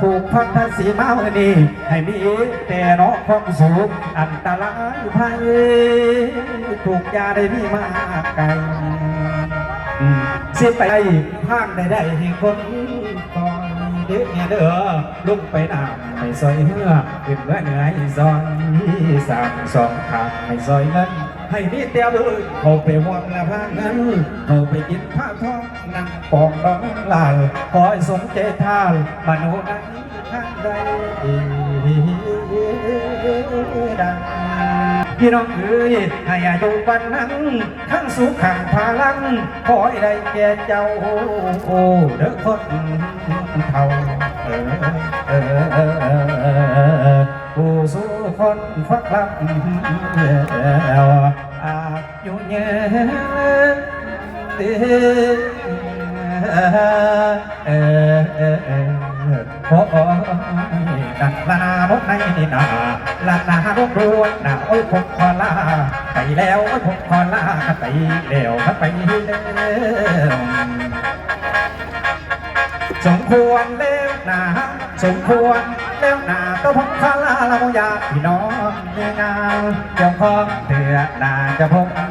ผูกพันธสีมาวันนี้ให้มีแต่เนาะความสุขอันตรายภัยถูกยาได้มีมากไกลอืมสิไปทางใดๆให้คนก่อนเด้อเนี่ยเด้อลุกไปน้ำให้ซอยเหือขึ้นเมื่อเหนื่อยซอยสามสองทางให้ซอยเงิน ให้มีเตียวเลยเขาไปวอนละพาเงินเขาไปกินผ้าทองนั่งปองน้องลายคอยสมเจทานมโนนั้นทางใดดังพี่น้องเอ๋ยให้อายุวันนั้นทั้งสุขขังพลังขอให้ได้แก่เจ้าโอ้เด้อคนเท่าเออเออ คนฟักลำแล้วอายุเยอะเออเออเออเออโอ้ยดังลารถในนี่นาลานารถรวนนาโอ้ยผมขอลาไปแล้วโอ้ยผมขอลาไปแล้วไปแล้วสมควรเล้วนาสมควร เล้วนาก็พงคาลาละโมยาพี่น้องเงงานเจ้าของเตือนาจะพบกัน